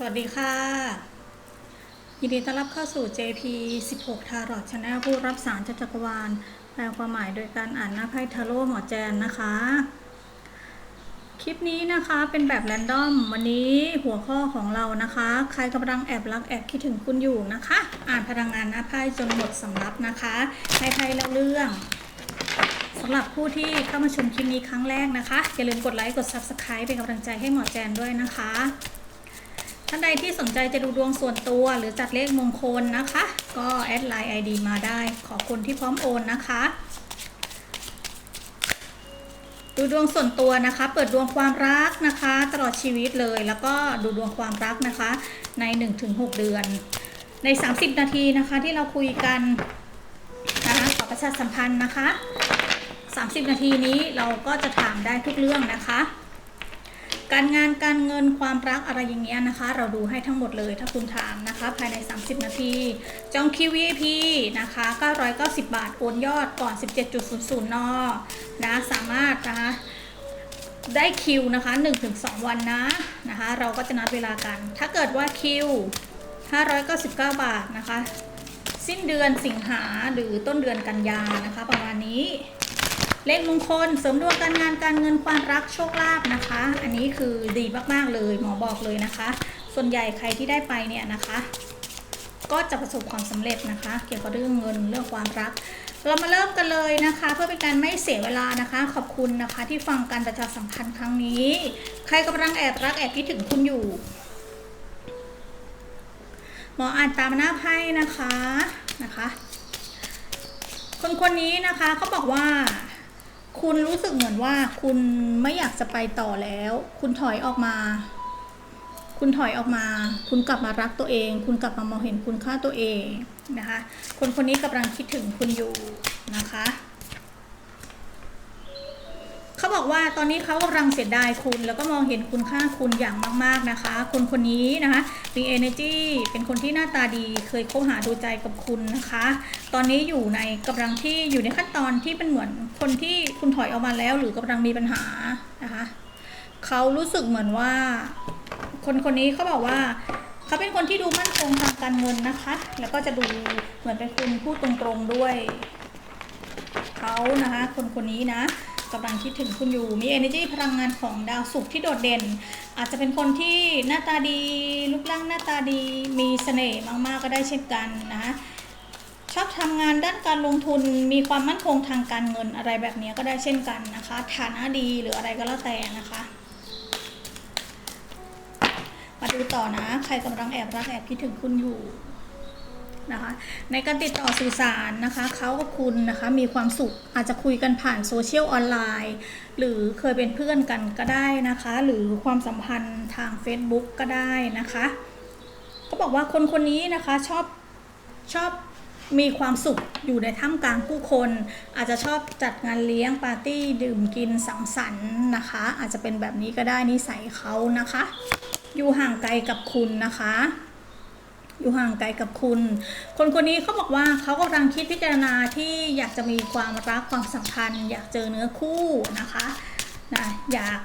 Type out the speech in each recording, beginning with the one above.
สวัสดีค่ะ ยินดีต้อนรับเข้าสู่ JP 16ทารอ t ชนะผู้รับสารจากจักรวาลแปลความหมายโดยการอ่านหน้าไพ่ทาโร่หมอแจนนะคะ คลิปนี้นะคะเป็นแบบแรนดอม วันนี้หัวข้อของเรานะคะ ใครกำลังแอบรักแอบคิดถึงคุณอยู่นะคะ อ่านพลังงานหน้าไพ่จนหมดสำรับนะคะให้ไพ่เล่าเรื่องสำหรับผู้ที่เข้ามาชมคลิปนี้ครั้งแรกนะคะ อย่าลืมกดไลค์กด Subscribe เป็นกำลังใจให้หมอแจนด้วยนะคะ ท่านใดที่สนใจจะดูดวงส่วนตัวหรือจัดเลขมงคลนะคะ ก็แอดไลน์ ID มาได้ขอบคุณที่พร้อมโอนนะคะ ดูดวงส่วนตัวนะคะ เปิดดวงความรักนะคะ ตลอดชีวิตเลยแล้วก็ดูดวงความรักนะคะ ใน 1-6 เดือน ใน 30 นาทีนะคะที่เราคุยกันนะคะขอประชาสัมพันธ์นะคะ 30 นาทีนี้เราก็จะถามได้ทุกเรื่องนะคะ การงานการเงินความรักอะไรอย่างเงี้ยนะคะ เราดูให้ทั้งหมดเลยถ้าคุณถามนะคะ ภายใน 30 นาที จองคิว VIP นะคะ 990 บาท โอนยอดก่อน 17.00 น นะสามารถนะคะได้คิวนะคะ 1-2 วันนะนะคะ เราก็จะนัดเวลากัน ถ้าเกิดว่าคิว 599 บาทนะคะ สิ้นเดือนสิงหาหรือต้นเดือนกันยานะคะ ประมาณนี้ เลขมงคลเสริมดวงการงานการเงินความรักโชคลาภนะคะ อันนี้คือดีมากๆเลยหมอบอกเลยนะคะ ส่วนใหญ่ใครที่ได้ไปเนี่ยนะคะ ก็จะประสบความสำเร็จนะคะ เกี่ยวกับเรื่องเงินเรื่องความรัก เรามาเริ่มกันเลยนะคะ เพื่อเป็นการไม่เสียเวลานะคะ ขอบคุณนะคะที่ฟังการประชาสัมพันธ์ครั้งนี้ ใครกำลังแอบรักแอบคิดถึงคุณอยู่หมออ่านตามหน้าไพ่นะคะนะคะ คนคนนี้นะคะเขาบอกว่า คุณรู้สึกเหมือนว่าคุณไม่อยากจะไปต่อแล้ว คุณถอยออกมา คุณถอยออกมา คุณกลับมารักตัวเอง คุณกลับมามองเห็นคุณค่าตัวเองนะคะ คนคนนี้กำลังคิดถึงคุณอยู่นะคะ เขาบอกว่าตอนนี้เขากำลังเสียดายคุณ แล้วก็มองเห็นคุณค่าคุณอย่างมาก ๆนะคะ คนคนนี้นะคะมี energy เป็นคนที่หน้าตาดีเคยคบหาดูใจกับคุณนะคะ ตอนนี้อยู่ในกำลังที่อยู่ในขั้นตอนที่เป็นเหมือนคนที่คุณถอยออกมาแล้ว หรือกำลังมีปัญหานะคะเขารู้สึกเหมือนว่า คนคนนี้เขาบอกว่าเขาเป็นคนที่ดูมั่นคงทางการเงินนะคะ แล้วก็จะดูเหมือนเป็นคนพูดตรงๆด้วยเขานะคะ คนคนนี้นะ กำลังคิดถึงคุณอยู่ มี energy พลังงานของดาวศุกร์ที่โดดเด่น อาจจะเป็นคนที่หน้าตาดีรูปร่างหน้าตาดี มีเสน่ห์มากๆก็ได้เช่นกันนะชอบทำงานด้านการลงทุนมีความมั่นคงทางการเงินอะไรแบบนี้ก็ได้เช่นกันนะคะ ฐานะดีหรืออะไรก็แล้วแต่นะคะ มาดูต่อนะ ใครกำลังแอบรักแอบคิดถึงคุณอยู่ นะคะ ในการติดต่อสื่อสารนะคะเขากับคุณนะคะมีความสุขอาจจะคุยกันผ่านโซเชียลออนไลน์หรือเคยเป็นเพื่อนกันก็ได้นะคะ หรือความสัมพันธ์ทาง Facebook ก็ได้นะคะเขาบอกว่าคนคนนี้นะคะชอบชอบมีความสุขอยู่ในท่ามกลางผู้คน อาจจะชอบจัดงานเลี้ยงปาร์ตี้ดื่มกินสังสรรค์นะคะ อาจจะเป็นแบบนี้ก็ได้นิสัยเขานะคะ อยู่ห่างไกลกับคุณนะคะ อยู่ห่างไกลกับคุณ คนคนนี้เขาบอกว่าเขากำลังคิดพิจารณาที่อยากจะมีความรักความสัมพันธ์ อยากเจอเนื้อคู่นะคะนะอยาก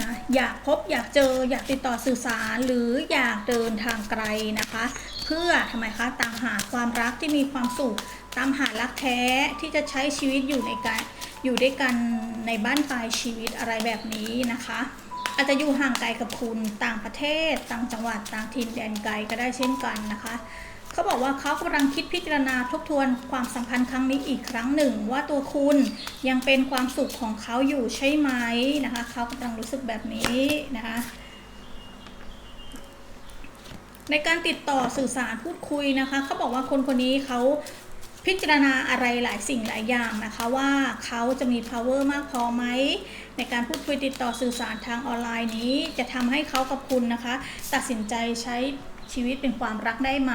นะอยากพบอยากเจออยากติดต่อสื่อสารหรืออยากเดินทางไกลนะคะ เพื่อทำไมคะตามหาความรักที่มีความสุขตามหารักแท้ที่จะใช้ชีวิตอยู่ในการอยู่ด้วยกันในบ้านปลายชีวิตอะไรแบบนี้นะคะ อาจจะอยู่ห่างไกลกับคุณต่างประเทศ ต่างจังหวัดต่างถิ่นแดนไกลก็ได้เช่นกันนะคะเขาบอกว่าเขากำลังคิดพิจารณาทบทวนความสัมพันธ์ครั้งนี้อีกครั้งหนึ่ง ว่าตัวคุณยังเป็นความสุขของเขาอยู่ใช่ไหมนะคะเขากำลังรู้สึกแบบนี้นะคะในการติดต่อสื่อสารพูดคุยนะคะเขาบอกว่าคนคนนี้เขา พิจารณาอะไรหลายสิ่งหลายอย่างนะคะว่าเขาจะมี power มากพอไหมในการพูดคุยติดต่อสื่อสารทางออนไลน์นี้ จะทำให้เขากับคุณนะคะ ตัดสินใจใช้ชีวิตเป็นความรักได้ไหม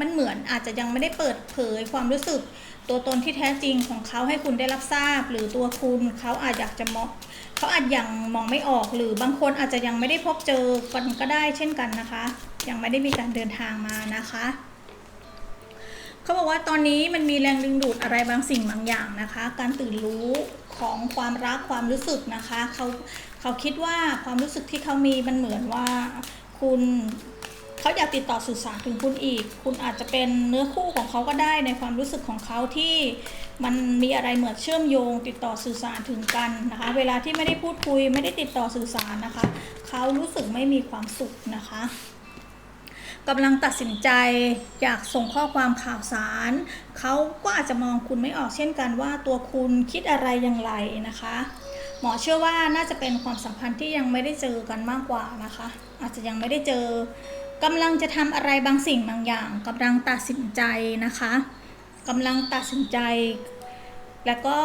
มันเหมือนอาจจะยังไม่ได้เปิดเผยความรู้สึก ตัวตนที่แท้จริงของเขาให้คุณได้รับทราบ หรือตัวคุณเขาอาจอยากจะมองเขาอาจยังมองไม่ออกหรือบางคนอาจจะยังไม่ได้พบเจอกันก็ได้เช่นกันนะคะ ยังไม่ได้มีการเดินทางมานะคะ เขาบอกว่าตอนนี้มันมีแรงดึงดูดอะไรบางสิ่งบางอย่างนะคะ การตื่นรู้ของความรักความรู้สึกนะคะเขาเขาคิดว่าความรู้สึกที่เขามีมันเหมือนว่าคุณเขาอยากติดต่อสื่อสารถึงคุณอีก คุณอาจจะเป็นเนื้อคู่ของเขาก็ได้ในความรู้สึกของเขาที่มันมีอะไรเหมือนเชื่อมโยง ติดต่อสื่อสารถึงกันนะคะ เวลาที่ไม่ได้พูดคุยไม่ได้ติดต่อสื่อสารนะคะ เขารู้สึกไม่มีความสุขนะคะ กำลังตัดสินใจอยากส่งข้อความข่าวสาร เขาก็อาจจะมองคุณไม่ออกเช่นกันว่าตัวคุณคิดอะไรอย่างไรนะคะ หมอเชื่อว่าน่าจะเป็นความสัมพันธ์ที่ยังไม่ได้เจอกันมากกว่านะคะ อาจจะยังไม่ได้เจอกำลังจะทำอะไรบางสิ่งบางอย่างกำลังตัดสินใจนะคะกำลังตัดสินใจ แล้วก็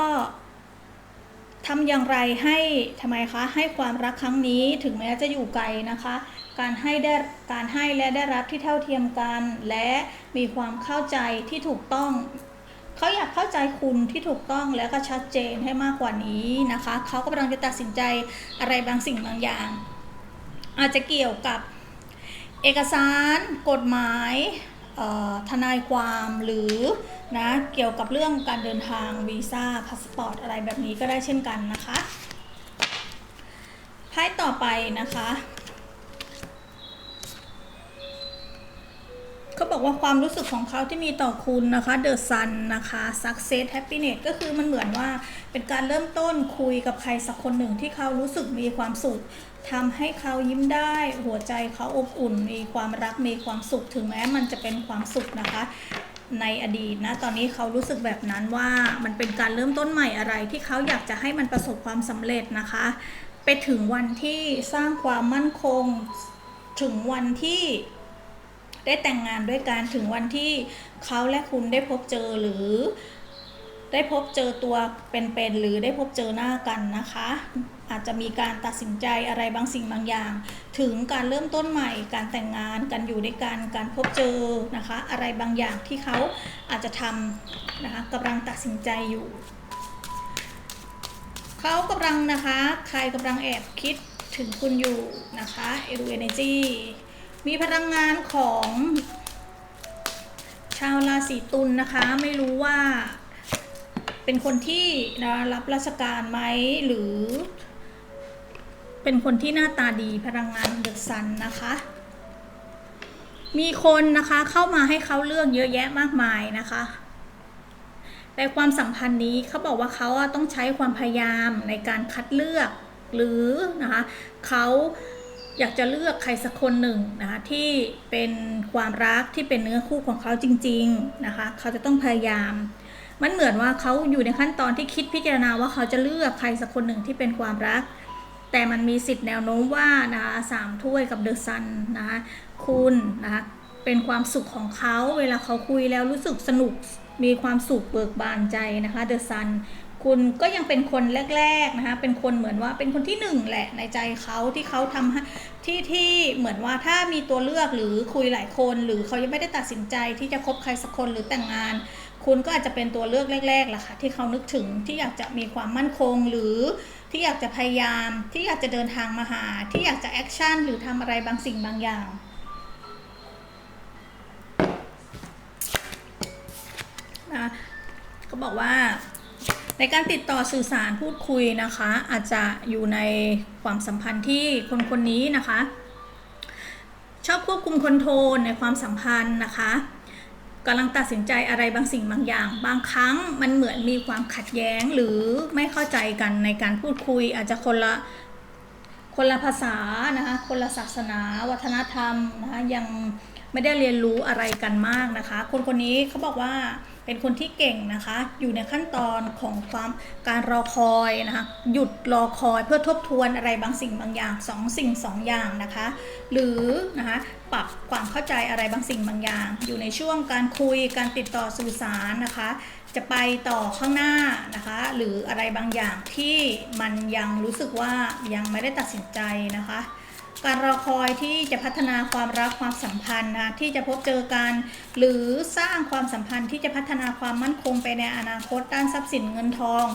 ทำอย่างไรให้ทำไมคะให้ความรักครั้งนี้ถึงแม้จะอยู่ไกลนะคะ การให้ได้การให้และได้รับที่เท่าเทียมกัน และมีความเข้าใจที่ถูกต้องเขาอยากเข้าใจคุณที่ถูกต้องและก็ชัดเจนให้มากกว่านี้นะคะเขากำลังจะตัดสินใจอะไรบางสิ่งบางอย่าง อาจจะเกี่ยวกับเอกสาร กฎหมาย ทนายความหรือนะเกี่ยวกับเรื่องการเดินทางวีซ่าพาสปอร์ตอะไรแบบนี้ก็ได้เช่นกันนะคะไพ่ต่อไปนะคะ เขาบอกว่าความรู้สึกของเขาที่มีต่อคุณนะคะ The Sun นะคะ Success Happiness ก็คือมันเหมือนว่าเป็นการเริ่มต้นคุยกับใครสักคนหนึ่งที่เขารู้สึกมีความสุขทำให้เขายิ้มได้ หัวใจเขาอบอุ่น มีความรักมีความสุขถึงแม้มันจะเป็นความสุขนะคะ ในอดีตนะตอนนี้เขารู้สึกแบบนั้นว่ามันเป็นการเริ่มต้นใหม่อะไร ที่เขาอยากจะให้มันประสบความสำเร็จนะคะ ไปถึงวันที่สร้างความมั่นคง ถึงวันที่ ได้แต่งงานด้วยกันถึงวันที่เขาและคุณได้พบเจอหรือ ได้พบเจอตัวเป็นๆหรือได้พบเจอหน้ากันนะคะ อาจจะมีการตัดสินใจอะไรบางสิ่งบางอย่าง ถึงการเริ่มต้นใหม่ การแต่งงานการอยู่ด้วยกันการพบเจอนะคะ อะไรบางอย่างที่เขาอาจจะทำนะคะกำลังตัดสินใจอยู่เขากำลังนะคะ ใครกำลังแอบคิดถึงคุณอยู่นะคะเอรูเอเนจี มีพลังงานของชาวราศีตุลนะคะ ไม่รู้ว่าเป็นคนที่นะรับราชการไหมหรือ เป็นคนที่หน้าตาดีพลังงานเดือะซันนะคะ มีคนนะคะเข้ามาให้เขาเลือกเยอะแยะมากมายนะคะ แต่ความสัมพันธ์นี้เขาบอกว่าเขาต้องใช้ความพยายามในการคัดเลือกหรือนะคะเขา อยากจะเลือกใครสักคนหนึ่งนะคะที่เป็นความรักที่เป็นเนื้อคู่ของเขาจริง ๆนะคะ เขาจะต้องพยายาม มันเหมือนว่าเขาอยู่ในขั้นตอนที่คิดพิจารณาว่าเขาจะเลือกใครสักคนหนึ่งที่เป็นความรัก แต่มันมีสิทธิ์แนวโน้มว่านะคะสามถ้วยกับเดอะซันนะคะคุณนะคะเป็นความสุขของเขาเวลาเขาคุยแล้วรู้สึกสนุกมีความสุขเบิกบานใจนะคะเดอะซัน คุณก็ยังเป็นคนแรกๆนะคะ เป็นคนเหมือนว่าเป็นคนที่หนึ่งแหละในใจเขาที่เขาทำที่ที่เหมือนว่าถ้ามีตัวเลือกหรือคุยหลายคน หรือเขายังไม่ได้ตัดสินใจที่จะคบใครสักคนหรือแต่งงาน คุณก็อาจจะเป็นตัวเลือกแรกๆแหละค่ะที่เขานึกถึงที่อยากจะมีความมั่นคงหรือที่อยากจะพยายาม ที่อยากจะเดินทางมาหา ที่อยากจะแอคชั่นหรือทำอะไรบางสิ่งบางอย่างนะเขาบอกว่า ในการติดต่อสื่อสารพูดคุยนะคะ อาจจะอยู่ในความสัมพันธ์ที่คนคนนี้นะคะ ชอบควบคุมคอนโทรลในความสัมพันธ์นะคะกำลังตัดสินใจอะไรบางสิ่งบางอย่าง บางครั้งมันเหมือนมีความขัดแย้งหรือไม่เข้าใจกันในการพูดคุย อาจจะคนละคนละภาษานะคะคนละศาสนา วัฒนธรรมนะคะยัง ไม่ได้เรียนรู้อะไรกันมากนะคะ คนคนนี้เขาบอกว่าเป็นคนที่เก่งนะคะ อยู่ในขั้นตอนของความการรอคอยนะคะ หยุดรอคอยเพื่อทบทวนอะไรบางสิ่งบางอย่างสองสิ่งสองอย่างนะคะ หรือนะคะปรับความเข้าใจอะไรบางสิ่งบางอย่าง อยู่ในช่วงการคุยการติดต่อสื่อสารนะคะ จะไปต่อข้างหน้านะคะ หรืออะไรบางอย่างที่มันยังรู้สึกว่ายังไม่ได้ตัดสินใจนะคะ การรอคอยที่จะพัฒนาความรักความสัมพันธ์นะที่จะพบเจอกันหรือสร้างความสัมพันธ์ที่จะพัฒนาความมั่นคงไปในอนาคตด้านทรัพย์สินเงินทอง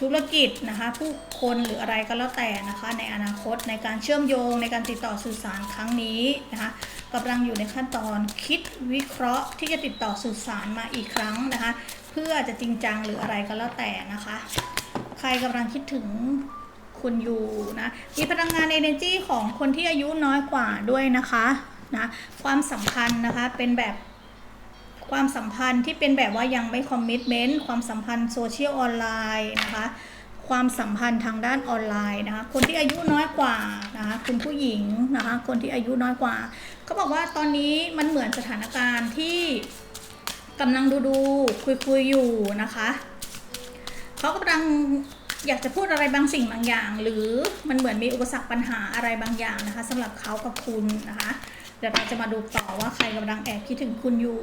ธุรกิจนะคะผู้คนหรืออะไรก็แล้วแต่นะคะในอนาคตในการเชื่อมโยงในการติดต่อสื่อสารครั้งนี้นะคะกำลังอยู่ในขั้นตอนคิดวิเคราะห์ที่จะติดต่อสื่อสารมาอีกครั้งนะคะเพื่อจะจริงจังหรืออะไรก็แล้วแต่นะคะ ใครกำลังคิดถึง คุณยูนะ มีพลังงาน energy ของคนที่อายุน้อยกว่าด้วยนะคะนะความสัมพันธ์นะคะเป็นแบบความสัมพันธ์ที่เป็นแบบว่ายังไม่คอมมิชเมนต์ความสัมพันธ์โซเชียลออนไลน์นะคะความสัมพันธ์ทางด้านออนไลน์นะคะ คนที่อายุน้อยกว่านะคะคุณผู้หญิงนะคะ คนที่อายุน้อยกว่าเขาบอกว่าตอนนี้มันเหมือนสถานการณ์ที่กำลังดูดูคุยคุยอยู่นะคะเขากำลัง อยากจะพูดอะไรบางสิ่งบางอย่าง หรือมันเหมือนมีอุปสรรคปัญหาอะไรบางอย่างนะคะสำหรับเขากับคุณนะคะเดี๋ยวเราจะมาดูต่อว่าใครกำลังแอบคิดถึงคุณอยู่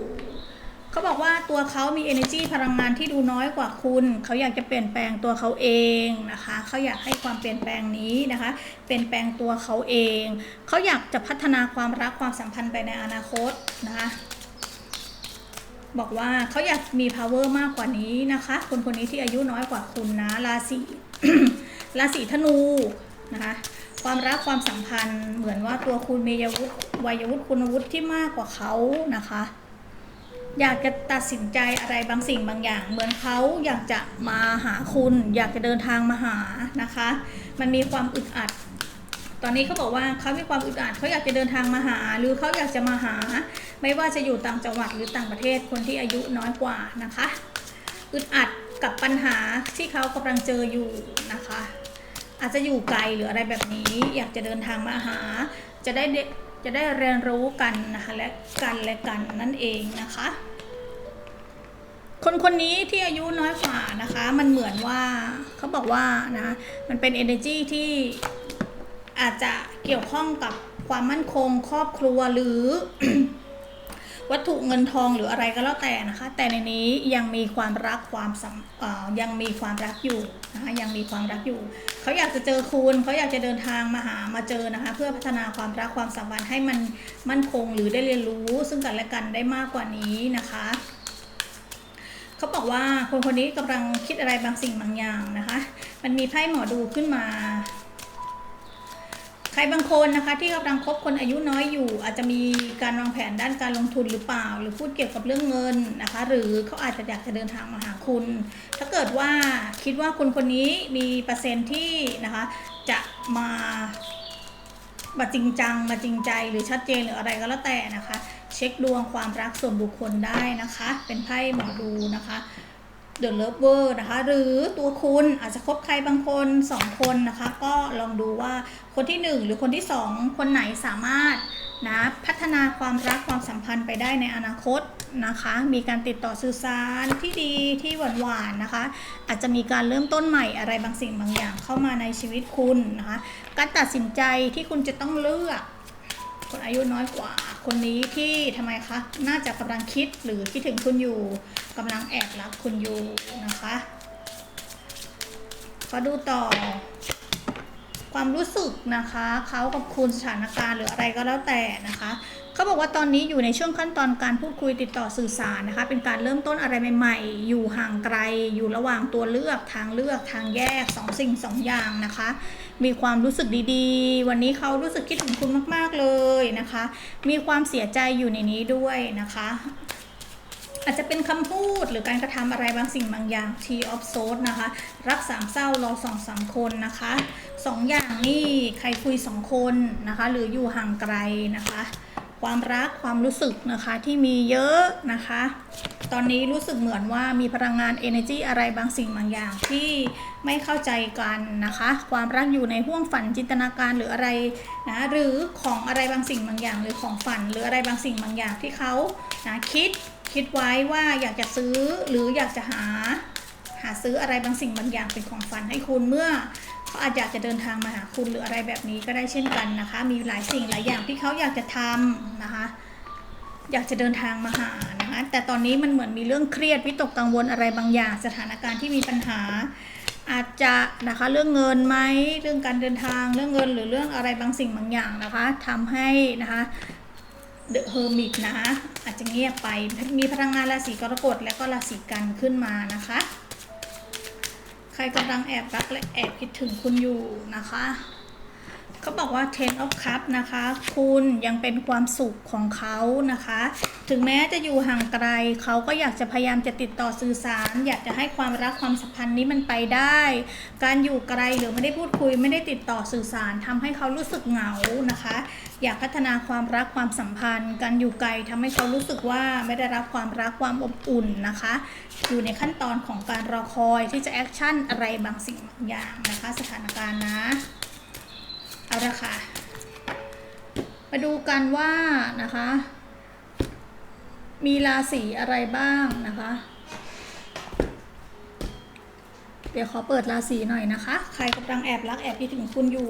เขาบอกว่าตัวเขามี energy พลังงานที่ดูน้อยกว่าคุณ เขาอยากจะเปลี่ยนแปลงตัวเขาเองนะคะ เขาอยากให้ความเปลี่ยนแปลงนี้นะคะ เปลี่ยนแปลงตัวเขาเอง เขาอยากจะพัฒนาความรักความสัมพันธ์ไปในอนาคตนะคะ บอกว่าเขาอยากมี power มากกว่านี้นะคะ คนคนนี้ที่อายุน้อยกว่าคุณนะราศีราศีธนูนะคะความรักความสัมพันธ์เหมือนว่าตัวคุณมีวุฒิวัยวุฒิคุณวุฒิที่มากกว่าเขานะคะ อยากจะตัดสินใจอะไรบางสิ่งบางอย่าง เหมือนเขาอยากจะมาหาคุณ อยากจะเดินทางมาหานะคะ มันมีความอึดอัด ตอนนี้เขาบอกว่าเขามีความอึดอัดเขาอยากจะเดินทางมาหา หรือเขาอยากจะมาหา ไม่ว่าจะอยู่ต่างจังหวัดหรือต่างประเทศคนที่อายุน้อยกว่านะคะอึดอัดกับปัญหาที่เขากำลังเจออยู่นะคะ อาจจะอยู่ไกลหรืออะไรแบบนี้ อยากจะเดินทางมาหา จะได้จะได้เรียนรู้กันนะคะและกันและกันนั่นเองนะคะ คนคนนี้ที่อายุน้อยกว่านะคะ มันเหมือนว่าเขาบอกว่านะมันเป็น energy ที่ อาจจะเกี่ยวข้องกับความมั่นคงครอบครัวหรือ วัตถุเงินทองหรืออะไรก็แล้วแต่นะคะ แต่ในนี้ยังมีความรักความสัมยังมีความรักอยู่นะคะยังมีความรักอยู่ เขาอยากจะเจอคุณเขาอยากจะเดินทางมาหามาเจอนะคะ เพื่อพัฒนาความรักความสัมพันธ์ให้มันมั่นคงหรือได้เรียนรู้ ซึ่งกันและกันได้มากกว่านี้นะคะเขาบอกว่าคนคนนี้กำลังคิดอะไรบางสิ่งบางอย่างนะคะ มันมีไพ่หมอดูขึ้นมา ใครบางคนนะคะที่กำลังคบคนอายุน้อยอยู่ อาจจะมีการวางแผนด้านการลงทุนหรือเปล่า หรือพูดเกี่ยวกับเรื่องเงินนะคะ หรือเขาอาจจะอยากจะเดินทางมาหาคุณ ถ้าเกิดว่าคิดว่าคนคนนี้มีเปอร์เซ็นต์ที่นะคะจะมามาจริงจังมาจริงใจหรือชัดเจนหรืออะไรก็แล้วแต่นะคะ เช็คดวงความรักส่วนบุคคลได้นะคะ เป็นไพ่หมอดูนะคะ The Lover นะคะ หรือตัวคุณอาจจะคบใครบางคนสองคนนะคะ ก็ลองดูว่าคนที่หนึ่งหรือคนที่สองคนไหนสามารถนะพัฒนาความรักความสัมพันธ์ไปได้ในอนาคตนะคะ มีการติดต่อสื่อสารที่ดีที่หวานๆนะคะ อาจจะมีการเริ่มต้นใหม่อะไรบางสิ่งบางอย่างเข้ามาในชีวิตคุณนะคะ การตัดสินใจที่คุณจะต้องเลือก คนอายุน้อยกว่า คนนี้ที่ทำไมคะ น่าจะกำลังคิดหรือคิดถึงคุณอยู่กำลังแอบรักคุณอยู่นะคะขอดูต่อ ความรู้สึกนะคะ เขากับคุณสถานการณ์หรืออะไรก็แล้วแต่นะคะ เขาบอกว่าตอนนี้อยู่ในช่วงขั้นตอนการพูดคุยติดต่อสื่อสารนะคะ เป็นการเริ่มต้นอะไรใหม่ๆ อยู่ห่างไกล อยู่ระหว่างตัวเลือกทางเลือกทางแยกสองสิ่งสองอย่างนะคะ มีความรู้สึกดีๆ วันนี้เขารู้สึกคิดถึงคุณมากๆเลยนะคะ มีความเสียใจอยู่ในนี้ด้วยนะคะอาจจะเป็นคำพูดหรือการกระทำอะไรบางสิ่งบางอย่าง T of s o u l นะคะ รักสามเศร้ารอสองสามคนนะคะสองอย่างนี่ใครคุยสองคนนะคะ หรืออยู่ห่างไกลนะคะ ความรักความรู้สึกนะคะที่มีเยอะนะคะ ตอนนี้รู้สึกเหมือนว่ามีพลังงาน energy อะไรบางสิ่งบางอย่างที่ไม่เข้าใจกันนะคะ ความรักอยู่ในห่วงฝันจินตนาการหรืออะไรนะหรือของอะไรบางสิ่งบางอย่าง หรือของฝันหรืออะไรบางสิ่งบางอย่างที่เขานะคิดคิดไว้ว่าอยากจะซื้อหรืออยากจะหา หาซื้ออะไรบางสิ่งบางอย่างเป็นของฝันให้คุณเมื่อ เขาอาจอยากจะเดินทางมาหาคุณหรืออะไรแบบนี้ก็ได้เช่นกันนะคะ มีหลายสิ่งหลายอย่างที่เขาอยากจะทำนะคะ อยากจะเดินทางมาหานะคะ แต่ตอนนี้มันเหมือนมีเรื่องเครียดวิตกกังวลอะไรบางอย่าง สถานการณ์ที่มีปัญหา อาจจะนะคะเรื่องเงินไหมเรื่องการเดินทางเรื่องเงินหรือเรื่องอะไรบางสิ่งบางอย่างนะคะทำให้นะคะเดอะเฮอร์มิตนะอาจจะเงียบไปมีพลังงานราศีกรกฎและก็ราศีกันขึ้นมานะคะ ใครกำลังแอบรักและแอบคิดถึงคุณอยู่นะคะ เขาบอกว่า Ten of Cup นะคะ คุณยังเป็นความสุขของเขานะคะ ถึงแม้จะอยู่ห่างไกล เขาก็อยากจะพยายามจะติดต่อสื่อสาร อยากจะให้ความรักความสัมพันธ์นี้มันไปได้ การอยู่ไกลหรือไม่ได้พูดคุย ไม่ได้ติดต่อสื่อสารทำให้เขารู้สึกเหงานะคะ อยากพัฒนาความรักความสัมพันธ์ การอยู่ไกลทำให้เขารู้สึกว่าไม่ได้รับความรักความอบอุ่นนะคะ อยู่ในขั้นตอนของการรอคอยที่จะแอคชั่นอะไรบางสิ่งบางอย่างนะคะ สถานการณ์นะเอาละค่ะมาดูกันว่านะคะ มีราศีอะไรบ้างนะคะ เดี๋ยวขอเปิดราศีหน่อยนะคะ ใครกำลังแอบรักแอบคิดถึงคุณอยู่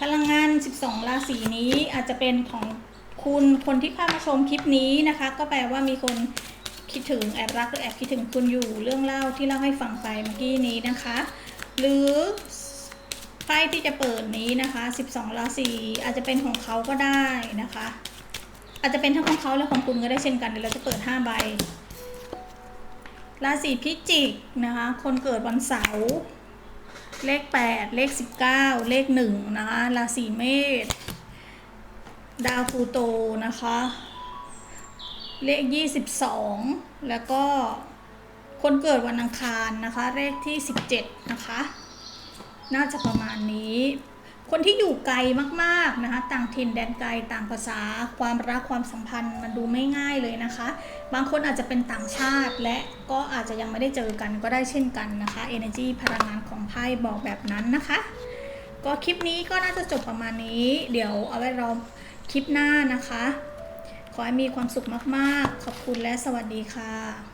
พลังงาน 12 ราศีนี้อาจจะเป็นของคุณคนที่เข้ามาชมคลิปนี้นะคะ ก็แปลว่ามีคนคิดถึงแอบรักหรือแอบคิดถึงคุณอยู่เรื่องเล่าที่เล่าให้ฟังไปเมื่อกี้นี้นะคะ หรือไพ่ที่จะเปิดนี้นะคะ 12 ราศีอาจจะเป็นของเขาก็ได้นะคะ อาจจะเป็นทั้งของเขาและของคุณก็ได้เช่นกันเดี๋ยวเราจะเปิด5ใบราศีพิจิกนะคะ คนเกิดวันเสาร์เลข 8 เลข 19 เลข1นะคะราศีเมษดาวพลูโตนะคะ เลข 22 แล้วก็คนเกิดวันอังคารนะคะ เลขที่ 17 นะคะ น่าจะประมาณนี้ คนที่อยู่ไกลมากๆนะคะต่างถิ่นแดนไกลต่างภาษา ความรักความสัมพันธ์มันดูไม่ง่ายเลยนะคะ บางคนอาจจะเป็นต่างชาติและก็อาจจะยังไม่ได้เจอกันก็ได้เช่นกันนะคะ Energy พลังงานของไพ่บอกแบบนั้นนะคะ ก็คลิปนี้ก็น่าจะจบประมาณนี้ เดี๋ยวเอาไว้รอคลิปหน้านะคะ ขอให้มีความสุขมากๆ ขอบคุณและสวัสดีค่ะ